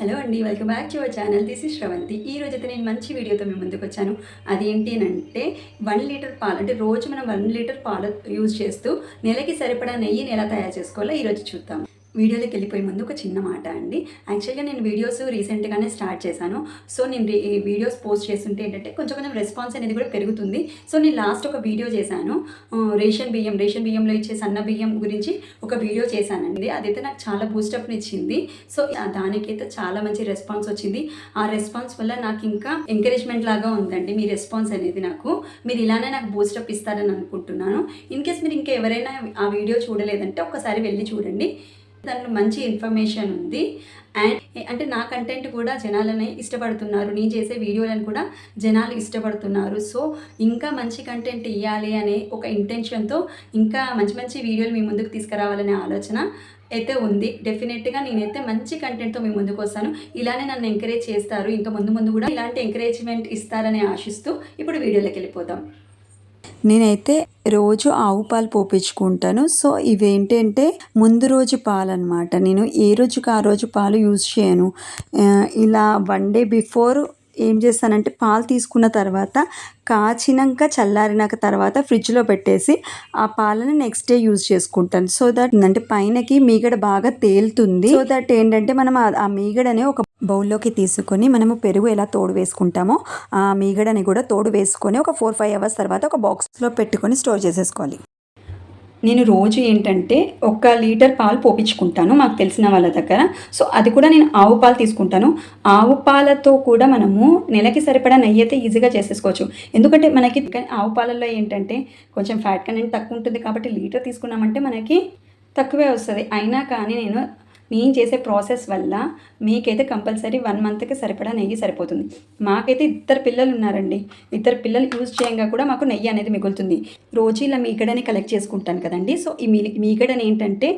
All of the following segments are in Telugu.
హలో అండి welcome back to our channel. This is Sravanthi. ఈ రోజు అయితే నేను మంచి వీడియోతో మేము ముందుకు వచ్చాను. అదేంటి అని అంటే వన్ లీటర్ పాలు అంటే రోజు మనం వన్ లీటర్ పాలు యూజ్ చేస్తూ నెలకి సరిపడా నెయ్యిని ఎలా తయారు చేసుకోవాలో ఈరోజు చూద్దాం. వీడియోలోకి వెళ్ళిపోయే ముందు ఒక చిన్న మాట అండి. యాక్చువల్గా నేను వీడియోస్ రీసెంట్గానే స్టార్ట్ చేశాను. సో నేను ఈ వీడియోస్ పోస్ట్ చేస్తుంటే ఏంటంటే కొంచెం కొంచెం రెస్పాన్స్ అనేది కూడా పెరుగుతుంది. సో నేను లాస్ట్ ఒక వీడియో చేశాను. రేషన్ బియ్యం రేషన్ బియ్యంలో ఇచ్చే సన్న బియ్యం గురించి ఒక వీడియో చేశానండి. అదైతే నాకు చాలా బూస్టప్ని ఇచ్చింది. సో దానికైతే చాలా మంచి రెస్పాన్స్ వచ్చింది. ఆ రెస్పాన్స్ వల్ల నాకు ఇంకా ఎంకరేజ్మెంట్ లాగా ఉందండి మీ రెస్పాన్స్ అనేది నాకు. మీరు ఇలానే నాకు బూస్టప్ ఇస్తారని అనుకుంటున్నాను. ఇన్ కేస్ మీరు ఇంకా ఎవరైనా ఆ వీడియో చూడలేదంటే ఒకసారి వెళ్ళి చూడండి. దాంట్లో మంచి ఇన్ఫర్మేషన్ ఉంది. అండ్ అంటే నా కంటెంట్ కూడా జనాలని ఇష్టపడుతున్నారు. నేను చేసే వీడియోలను కూడా జనాలు ఇష్టపడుతున్నారు. సో ఇంకా మంచి కంటెంట్ ఇవ్వాలి అనే ఒక ఇంటెన్షన్తో ఇంకా మంచి మంచి వీడియోలు మీ ముందుకు తీసుకురావాలనే ఆలోచన అయితే ఉంది. డెఫినెట్గా నేనైతే మంచి కంటెంట్తో మీ ముందుకు వస్తాను. ఇలానే నన్ను ఎంకరేజ్ చేస్తారు. ఇంకా ముందు ముందు కూడా ఇలాంటి ఎంకరేజ్మెంట్ ఇస్తారని ఆశిస్తూ ఇప్పుడు వీడియోలోకి వెళ్ళిపోతాం నేనైతే రోజు ఆవు పాలు పోపించుకుంటాను. సో ఇవేంటంటే ముందు రోజు పాలు అనమాట నేను ఏ రోజుకి ఆ రోజు పాలు యూజ్ చేయను. ఇలా వన్ డే బిఫోర్ ఏం చేస్తానంటే పాలు తీసుకున్న తర్వాత కాచినాక చల్లారినాక తర్వాత ఫ్రిడ్జ్లో పెట్టేసి ఆ పాలను నెక్స్ట్ డే యూజ్ చేసుకుంటాను. సో దట్ అంటే పైనకి మీగడ బాగా తేలుతుంది. సో దట్ ఏంటంటే మనం ఆ- మీగడనే ఒక బౌల్లోకి తీసుకొని మనము పెరుగు ఎలా తోడు వేసుకుంటామో ఆ మీగడని కూడా తోడు వేసుకొని ఒక ఫోర్ ఫైవ్ అవర్స్ తర్వాత ఒక బాక్స్లో పెట్టుకొని స్టోర్ చేసేసుకోవాలి. నేను రోజు ఏంటంటే ఒక లీటర్ పాలు పోపించుకుంటాను మాకు తెలిసిన వాళ్ళ దగ్గర. సో అది కూడా నేను ఆవు పాలు తీసుకుంటాను. ఆవు పాలతో కూడా మనము నెలకి సరిపడా నెయ్యి అయితే ఈజీగా చేసేసుకోవచ్చు. ఎందుకంటే మనకి ఆవు పాలల్లో ఏంటంటే కొంచెం ఫ్యాట్ కంటెంట్ తక్కువ ఉంటుంది కాబట్టి లీటర్ తీసుకున్నామంటే మనకి తక్కువే వస్తుంది. అయినా కానీ నేను నేను చేసే ప్రాసెస్ వల్ల మీకైతే కంపల్సరీ వన్ మంత్కి సరిపడా నెయ్యి సరిపోతుంది. మాకైతే ఇద్దరు పిల్లలు ఉన్నారండి. ఇద్దరు పిల్లలు యూజ్ చేయంగా కూడా మాకు నెయ్యి అనేది మిగులుతుంది. రోజు ఇలా మీగడని కలెక్ట్ చేసుకుంటాను కదండి. సో ఈ మీ మీగడని ఏంటంటే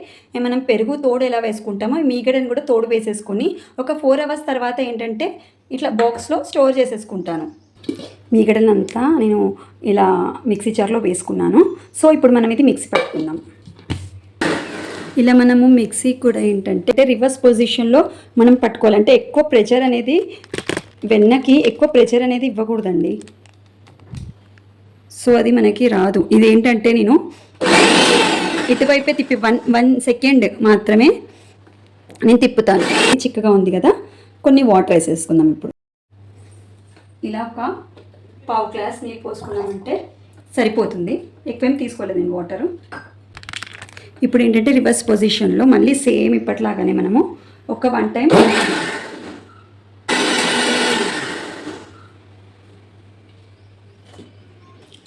మనం పెరుగు తోడు ఎలా వేసుకుంటామో మీగడని కూడా తోడు వేసేసుకొని ఒక ఫోర్ అవర్స్ తర్వాత ఏంటంటే ఇట్లా బాక్స్లో స్టోర్ చేసేసుకుంటాను. మీగడనంతా నేను ఇలా మిక్సీ జార్లో వేసుకున్నాను. సో ఇప్పుడు మనం ఇది మిక్సీ పెట్టుకుందాం. ఇలా మనము మిక్సీ కూడా ఏంటంటే రివర్స్ పొజిషన్లో మనం పట్టుకోవాలంటే ఎక్కువ ప్రెషర్ అనేది వెన్నకి ఎక్కువ ప్రెషర్ అనేది ఇవ్వకూడదండి. సో అది మనకి రాదు. ఇది ఏంటంటే నేను ఇటువైపే తిప్పి వన్ వన్ సెకండ్ మాత్రమే నేను తిప్పుతాను. చిక్కగా ఉంది కదా. కొన్ని వాటర్ వేసేసుకుందాం ఇప్పుడు. ఇలా ఒక పావు గ్లాస్ నీళ్ళు పోసుకున్నామంటే సరిపోతుంది. ఎక్కువేం తీసుకోలేదు నేను వాటరు. ఇప్పుడు ఏంటంటే రివర్స్ పొజిషన్లో మళ్ళీ సేమ్ ఇప్పట్లాగానే మనము ఒక వన్ టైం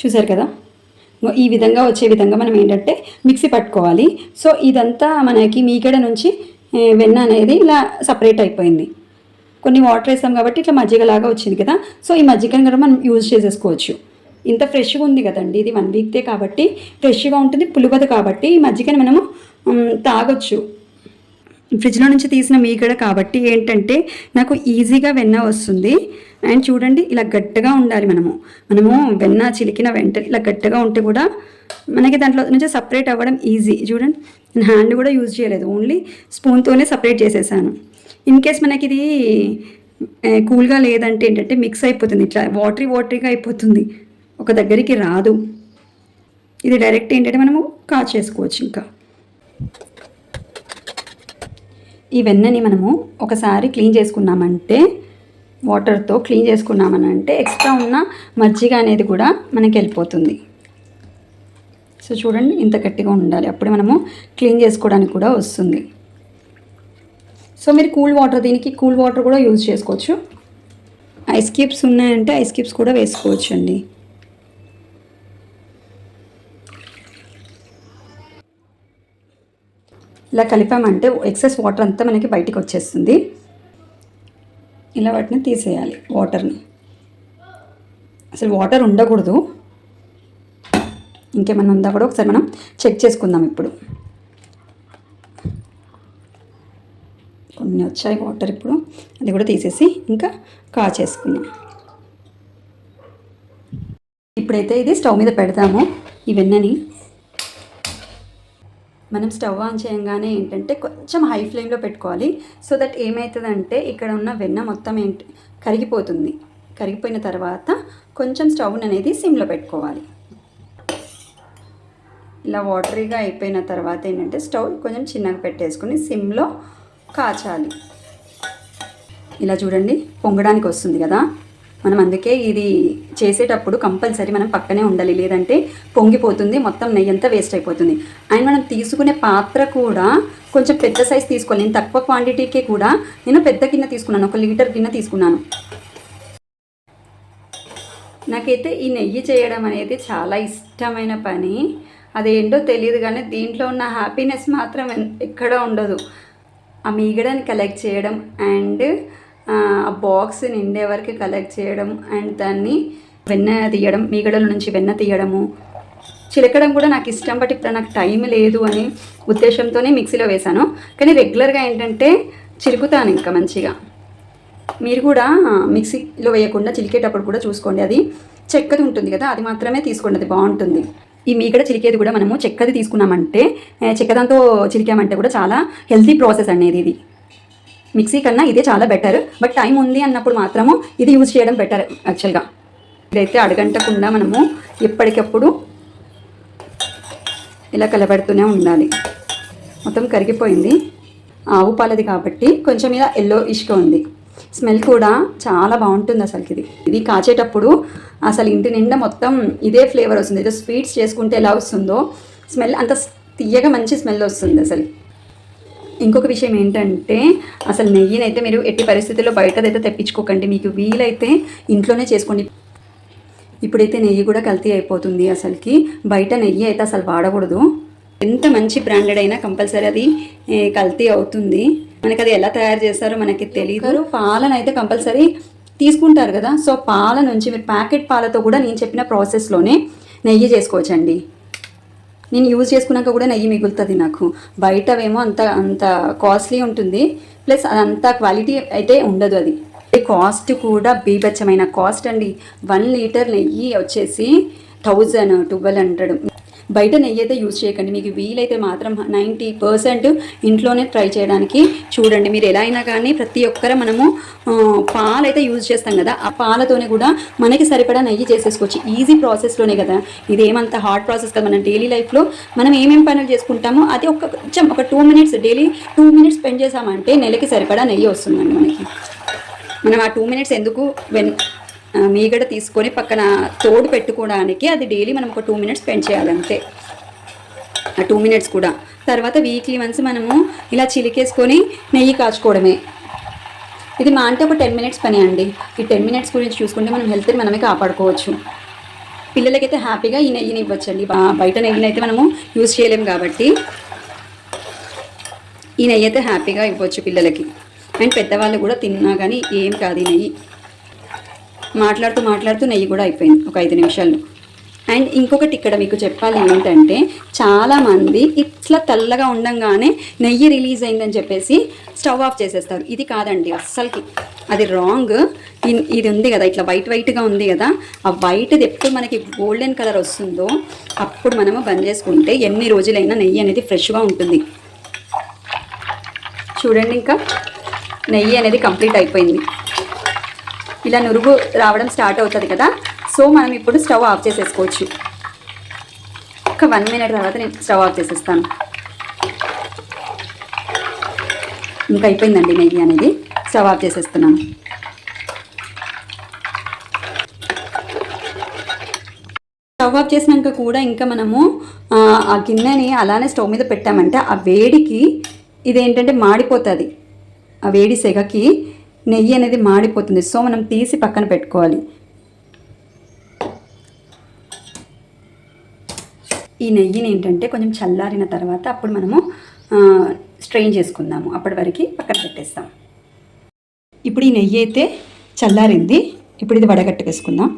చూసారు కదా? ఈ విధంగా వచ్చే విధంగా మనం ఏంటంటే మిక్సీ పట్టుకోవాలి. సో ఇదంతా మనకి మీగడ నుంచి వెన్న అనేది ఇలా సపరేట్ అయిపోయింది. కొన్ని వాటర్ వేసాం కాబట్టి ఇట్లా మజ్జిగలాగా వచ్చింది కదా? సో ఈ మజ్జిగను కూడా మనం యూజ్ చేసేసుకోవచ్చు. ఇంత ఫ్రెష్గా ఉంది కదండి ఇది వన్ వీక్దే కాబట్టి ఫ్రెష్గా ఉంటుంది పులువదు కాబట్టి ఈ మధ్యకని మనము తాగొచ్చు. ఫ్రిడ్జ్లో నుంచి తీసిన మీగడ కాబట్టి ఏంటంటే నాకు ఈజీగా వెన్న వస్తుంది. అండ్ చూడండి ఇలా గట్టిగా ఉండాలి మనము. మనము వెన్న చిలికిన వెంటనే ఇలా గట్టిగా ఉంటే కూడా మనకి దాంట్లో నుంచి సపరేట్ అవ్వడం ఈజీ చూడండి నేను హ్యాండ్ కూడా యూజ్ చేయలేదు. ఓన్లీ స్పూన్తోనే సపరేట్ చేసేసాను. ఇన్ కేస్ మనకి ఇది కూల్గా లేదంటే ఏంటంటే మిక్స్ అయిపోతుంది. ఇట్లా వాటరీ వాటరీగా అయిపోతుంది. ఒక దగ్గరికి రాదు. ఇది డైరెక్ట్ ఏంటంటే మనము కాచేసుకోవచ్చు ఇంకా. ఈ వెన్నని మనము ఒకసారి క్లీన్ చేసుకున్నామంటే వాటర్తో క్లీన్ చేసుకున్నామని అంటే ఎక్స్ట్రా ఉన్న మజ్జిగ అనేది కూడా మనకి వెళ్ళిపోతుంది. సో చూడండి ఇంత గట్టిగా ఉండాలి. అప్పుడే మనము క్లీన్ చేసుకోవడానికి కూడా వస్తుంది. సో మీరు కూల్ వాటర్ దీనికి కూల్ వాటర్ కూడా యూజ్ చేసుకోవచ్చు. ఐస్ క్యూబ్స్ ఉన్నాయంటే ఐస్ క్యూబ్స్ కూడా వేసుకోవచ్చు అండి ఇలా కలిపామంటే ఎక్సెస్ వాటర్ అంతా మనకి బయటికి వచ్చేస్తుంది. ఇలా వాటిని తీసేయాలి వాటర్ని అసలు వాటర్ ఉండకూడదు. ఇంకేమన్నా ఉందా కూడా ఒకసారి మనం చెక్ చేసుకుందాం ఇప్పుడు. కొన్ని వచ్చాయి వాటర్ ఇప్పుడు. అది కూడా తీసేసి ఇంకా కాచేసుకుందాం. ఇప్పుడైతే ఇది స్టవ్ మీద పెడతాము ఈ వెన్నని మనం స్టవ్ ఆన్ చేయగానే ఏంటంటే కొంచెం హై ఫ్లేమ్లో పెట్టుకోవాలి. సో దట్ ఏమవుతుందంటే ఇక్కడ ఉన్న వెన్న మొత్తం ఏంటి కరిగిపోతుంది. కరిగిపోయిన తర్వాత కొంచెం స్టవ్ అనేది సిమ్లో పెట్టుకోవాలి. ఇలా వాటరీగా అయిపోయిన తర్వాత ఏంటంటే స్టవ్ కొంచెం చిన్నగా పెట్టేసుకుని సిమ్లో కాచాలి. ఇలా చూడండి పొంగడానికి వస్తుంది కదా. మనం అందుకే ఇది చేసేటప్పుడు కంపల్సరీ మనం పక్కనే ఉండాలి. లేదంటే పొంగిపోతుంది మొత్తం నెయ్యి అంతా వేస్ట్ అయిపోతుంది. అండ్ మనం తీసుకునే పాత్ర కూడా కొంచెం పెద్ద సైజ్ తీసుకోవాలి నేను తక్కువ క్వాంటిటీకే కూడా నేను పెద్ద గిన్నె తీసుకున్నాను ఒక లీటర్ గిన్నె తీసుకున్నాను. నాకైతే ఈ నెయ్యి చేయడం అనేది చాలా ఇష్టమైన పని. అదేంటో తెలియదు కానీ దీంట్లో ఉన్న హ్యాపీనెస్ మాత్రం ఎక్కడ ఎక్కడా ఉండదు. ఆ మీగడని కలెక్ట్ చేయడం అండ్ ఆ బాక్స్ నిండే వరకు కలెక్ట్ చేయడం అండ్ దాన్ని వెన్న తీయడం మీగడల నుంచి వెన్న తీయడము. చిలకడం కూడా నాకు ఇష్టం బట్ ఇప్పుడు నాకు టైం లేదు అని ఉద్దేశంతోనే మిక్సీలో వేశాను. కానీ రెగ్యులర్గా ఏంటంటే చిరుకుతాను ఇంకా మంచిగా. మీరు కూడా మిక్సీలో వేయకుండా చిలికేటప్పుడు కూడా చూసుకోండి. అది చెక్కది ఉంటుంది కదా అది మాత్రమే తీసుకోండి అది బాగుంటుంది. ఈ మీగడ చిలికేది కూడా మనము చెక్కది తీసుకున్నామంటే చెక్కదంతో చిలికామంటే కూడా చాలా హెల్తీ ప్రాసెస్ అనేది ఇది. మిక్సీ కన్నా ఇదే చాలా బెటర్ బట్ టైం ఉంది అన్నప్పుడు మాత్రము ఇది యూజ్ చేయడం బెటర్ యాక్చువల్గా ఇదైతే అడగంటకుండా మనము ఎప్పటికప్పుడు ఇలా కలబెడుతూనే ఉండాలి. మొత్తం కరిగిపోయింది. ఆవు పాలది కాబట్టి కొంచెం ఇలా ఎల్లో ఇష్గా ఉంది. స్మెల్ కూడా చాలా బాగుంటుంది అసలుకి ఇది. ఇది కాచేటప్పుడు అసలు ఇంటి నిండా మొత్తం ఇదే ఫ్లేవర్ వస్తుంది. ఏదో స్వీట్స్ చేసుకుంటే ఎలా వస్తుందో స్మెల్ అంత తీయగా మంచి స్మెల్ వస్తుంది అసలు. ఇంకొక విషయం ఏంటంటే అసలు నెయ్యినైతే మీరు ఎట్టి పరిస్థితుల్లో బయటదైతే తెప్పించుకోకండి. మీకు వీలైతే ఇంట్లోనే చేసుకోండి. ఇప్పుడైతే నెయ్యి కూడా కల్తీ అయిపోతుంది అసలుకి. బయట నెయ్యి అయితే అసలు వాడకూడదు. ఎంత మంచి బ్రాండెడ్ అయినా కంపల్సరీ అది కల్తీ అవుతుంది. మనకి అది ఎలా తయారు చేస్తారో మనకి తెలియదు పాలన అయితే కంపల్సరీ తీసుకుంటారు కదా. సో పాల నుంచి మీరు ప్యాకెట్ పాలతో కూడా నేను చెప్పిన ప్రాసెస్లోనే నెయ్యి చేసుకోవచ్చండి. నేను యూజ్ చేసుకున్నాక కూడా నెయ్యి మిగులుతుంది నాకు. బయటవేమో అంత అంత కాస్ట్లీ ఉంటుంది. ప్లస్ అంత క్వాలిటీ అయితే ఉండదు అది. కాస్ట్ కూడా బీభత్సమైన కాస్ట్ అండి. వన్ లీటర్ నెయ్యి వచ్చేసి థౌజండ్ ట్వెల్వ్ హండ్రెడ్ బయట నెయ్యి అయితే యూజ్ చేయకండి. మీకు వీలైతే మాత్రం నైంటీ పర్సెంట్ ఇంట్లోనే ట్రై చేయడానికి చూడండి. మీరు ఎలా అయినా కానీ ప్రతి ఒక్కరు మనము పాలైతే యూజ్ చేస్తాం కదా. ఆ పాలతోనే కూడా మనకి సరిపడా నెయ్యి చేసేసుకోవచ్చు. ఈజీ ప్రాసెస్లోనే కదా. ఇది ఏమంత హార్డ్ ప్రాసెస్ కదా. మన డైలీ లైఫ్లో మనం ఏమేమి పనులు చేసుకుంటామో అది ఒక కొంచెం ఒక two minutes daily two minutes spend చేసామంటే నెలకి సరిపడా నెయ్యి వస్తుందండి మనకి. మనం ఆ టూ మినిట్స్ ఎందుకు వెన్ మీగడ తీసుకొని పక్కన తోడు పెట్టుకోవడానికి అది డైలీ మనం ఒక టూ మినిట్స్ స్పెండ్ చేయాలంతే ఆ టూ మినిట్స్ కూడా. తర్వాత వీక్లీ వన్స్ మనము ఇలా చిలికేసుకొని నెయ్యి కాచుకోవడమే. ఇది మా అంటే ఒక టెన్ మినిట్స్ పని అండి. ఈ టెన్ మినిట్స్ గురించి చూసుకుంటే మనం హెల్త్ని మనమే కాపాడుకోవచ్చు. పిల్లలకైతే హ్యాపీగా ఈ నెయ్యిని ఇవ్వచ్చండి. బయట నెయ్యిని అయితే మనము యూజ్ చేయలేము కాబట్టి. ఈ నెయ్యి అయితే హ్యాపీగా ఇవ్వచ్చు పిల్లలకి. అండ్ పెద్దవాళ్ళు కూడా తిన్నా కానీ ఏం కాదు ఈ నెయ్యి. మాట్లాడుతూ మాట్లాడుతూ నెయ్యి కూడా అయిపోయింది ఒక ఐదు నిమిషాల్లో. అండ్ ఇంకొకటి ఇక్కడ మీకు చెప్పాలి ఏంటంటే చాలామంది ఇట్లా తెల్లగా ఉండంగానే నెయ్యి రిలీజ్ అయిందని చెప్పేసి స్టవ్ ఆఫ్ చేసేస్తారు. ఇది కాదండి అస్సలకి. అది రాంగ్. ఇది ఉంది కదా ఇట్లా వైట్ వైట్గా ఉంది కదా ఆ వైట్ది ఎప్పుడు మనకి గోల్డెన్ కలర్ వస్తుందో అప్పుడు మనము బంద్ చేసుకుంటే ఎన్ని రోజులైనా నెయ్యి అనేది ఫ్రెష్గా ఉంటుంది. చూడండి ఇంకా నెయ్యి అనేది కంప్లీట్ అయిపోయింది. ఇలా నురుగు రావడం స్టార్ట్ అవుతుంది కదా. సో మనం ఇప్పుడు స్టవ్ ఆఫ్ చేసేసుకోవచ్చు. ఒక వన్ మినిట్ తర్వాత నేను స్టవ్ ఆఫ్ చేసేస్తాను. ఇంకా అయిపోయిందండి నెయ్యి అనేది. స్టవ్ ఆఫ్ చేసేస్తున్నాను. స్టవ్ ఆఫ్ చేసినాక కూడా ఇంకా మనము ఆ, గిన్నెని అలానే స్టవ్ మీద పెట్టామంటే ఆ వేడికి ఇదేంటంటే మాడిపోతుంది. ఆ వేడి సెగకి నెయ్యి అనేది మాడిపోతుంది. సో మనం తీసి పక్కన పెట్టుకోవాలి. ఈ నెయ్యిని ఏంటంటే కొంచెం చల్లారిన తర్వాత అప్పుడు మనము స్ట్రెయిన్ చేసుకుందాము. అప్పటి వరకు పక్కన పెట్టేస్తాం. ఇప్పుడు ఈ నెయ్యి అయితే చల్లారింది. ఇప్పుడు ఇది వడగట్టుకేసుకుందాం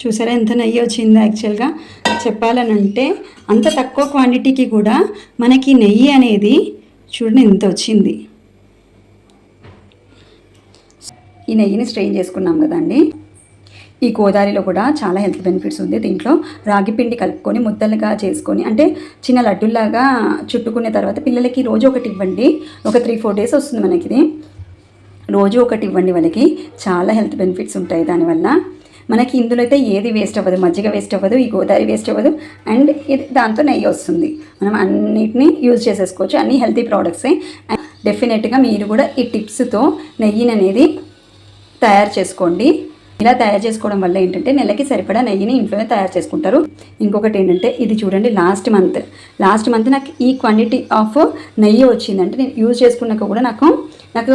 చూసారా ఎంత నెయ్యి వచ్చిందో యాక్చువల్గా చెప్పాలనంటే అంత తక్కువ క్వాంటిటీకి కూడా మనకి నెయ్యి అనేది చూడండి ఎంత వచ్చింది. ఈ నెయ్యిని స్ట్రెయిన్ చేసుకున్నాం కదండి. ఈ గోదావరిలో కూడా చాలా హెల్త్ బెనిఫిట్స్ ఉంది. దీంట్లో రాగి పిండి కలుపుకొని ముద్దలుగా చేసుకొని అంటే చిన్న లడ్డుల్లాగా చుట్టుకునే తర్వాత పిల్లలకి రోజు ఒకటి ఇవ్వండి. ఒక త్రీ ఫోర్ డేస్ వస్తుంది మనకి ఇది రోజు ఒకటి ఇవ్వండి వాళ్ళకి. చాలా హెల్త్ బెనిఫిట్స్ ఉంటాయి దానివల్ల. మనకి ఇందులో అయితే ఏది వేస్ట్ అవ్వదు మజ్జిగ వేస్ట్ అవ్వదు ఈ గోదావరి వేస్ట్ అవ్వదు. అండ్ ఇది దాంతో నెయ్యి వస్తుంది. మనం అన్నిటిని యూజ్ చేసేసుకోవచ్చు. అన్ని హెల్తీ ప్రోడక్ట్సే. డెఫినెట్గా మీరు కూడా ఈ టిప్స్తో నెయ్యిని అనేది తయారు చేసుకోండి. ఇలా తయారు చేసుకోవడం వల్ల ఏంటంటే నెలకి సరిపడా నెయ్యిని ఇంట్లోనే తయారు చేసుకుంటారు. ఇంకొకటి ఏంటంటే ఇది చూడండి లాస్ట్ మంత్. లాస్ట్ మంత్ నాకు ఈ క్వాంటిటీ ఆఫ్ నెయ్యి వచ్చిందంటే నేను యూజ్ చేసుకున్నాక కూడా నాకు నాకు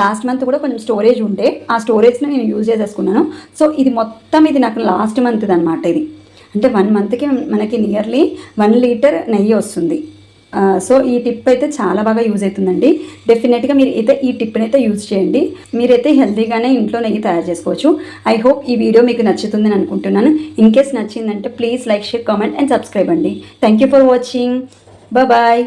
లాస్ట్ మంత్ కూడా కొంచెం స్టోరేజ్ ఉంటే ఆ స్టోరేజ్ని నేను యూజ్ చేసేసుకున్నాను. సో ఇది మొత్తం ఇది నాకు లాస్ట్ మంత్ అనమాట ఇది. అంటే వన్ మంత్కి మనకి నియర్లీ వన్ లీటర్ నెయ్యి వస్తుంది. సో ఈ టిప్ అయితే చాలా బాగా యూజ్ అవుతుందండి. డెఫినెట్గా మీరు అయితే ఈ టిప్ని అయితే యూజ్ చేయండి. మీరైతే హెల్తీగానే ఇంట్లో నెయ్యి తయారు చేసుకోవచ్చు. ఐ హోప్ ఈ వీడియో మీకు నచ్చుతుందని అనుకుంటున్నాను. ఇన్ కేస్ నచ్చిందంటే please like share comment and subscribe అండి. Thank you for watching bye